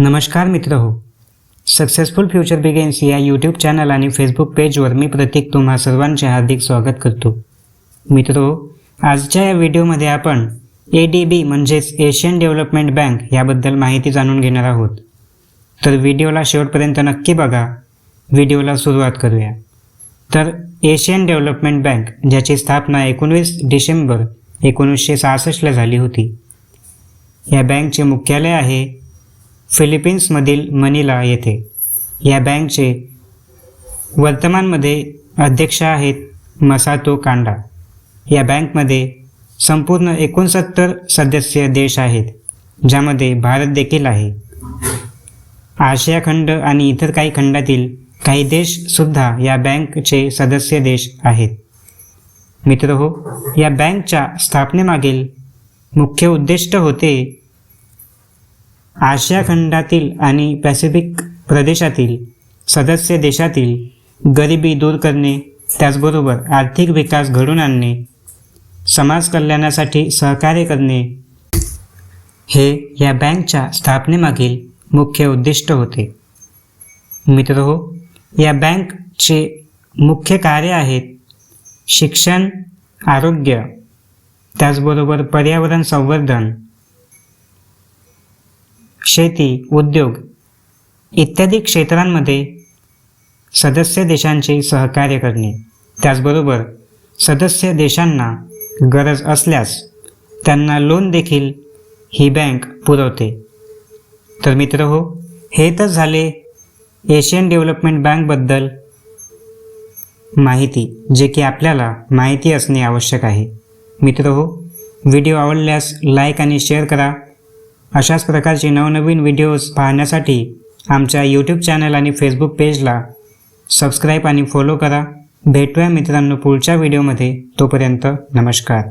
नमस्कार मित्र। हो सक्सेसफुल फ्युचर बिगेन्स या यूट्यूब चॅनल आणि फेसबुक पेजवर मी प्रतीक तुम्हा सर्वांचे हार्दिक स्वागत करतो. मित्र आजच्या या व्हिडिओमध्ये आपण ए डी बी म्हणजेच एशियन डेव्हलपमेंट बँक याबद्दल माहिती जाणून घेणार आहोत. तर व्हिडिओला शेवटपर्यंत नक्की बघा. व्हिडिओला सुरुवात करूया. तर एशियन डेव्हलपमेंट बँक ज्याची स्थापना एकोणवीस डिसेंबर एकोणीसशे सहासष्टला झाली होती. या बँकचे मुख्यालय आहे फिलिपिन्समधील मनिला येथे. या बँकचे वर्तमानमध्ये अध्यक्ष आहेत मसातो कांडा. या बँकमध्ये संपूर्ण एकोणसत्तर सदस्य देश आहेत ज्यामध्ये भारत देखील आहे. आशिया खंड आणि इतर काही खंडातील काही देशसुद्धा या बँकचे सदस्य देश आहेत. मित्र हो या बँकच्या स्थापनेमागील मुख्य उद्दिष्ट होते आशिया खंडातील आणि पॅसिफिक प्रदेशातील सदस्य देशातील गरिबी दूर करणे त्याचबरोबर आर्थिक विकास घडून आणणे समाज कल्याणासाठी सहकार्य करणे हे या बँकच्या स्थापनेमागील मुख्य उद्दिष्ट होते. मित्र हो या बँकचे मुख्य कार्य आहेत शिक्षण आरोग्य त्याचबरोबर पर्यावरण संवर्धन शेती उद्योग इत्यादी क्षेत्रांमध्ये सदस्य देशांचे सहकार्य करणे. त्याचबरोबर सदस्य देशांना गरज असल्यास त्यांना लोन देखील ही बँक पुरवते. तर मित्र हो हे तर झाले एशियन डेव्हलपमेंट बँकबद्दल माहिती जे की आपल्याला माहिती असणे आवश्यक आहे. मित्र हो व्हिडिओ आवडल्यास लाईक आणि शेअर करा. अशाच प्रकारचे नवनवीन व्हिडिओज पाहण्यासाठी आमच्या यूट्यूब चॅनल आणि फेसबुक पेजला सबस्क्राईब आणि फॉलो करा. भेटूया मित्रांनो पुढच्या व्हिडिओमध्ये तोपर्यंत नमस्कार.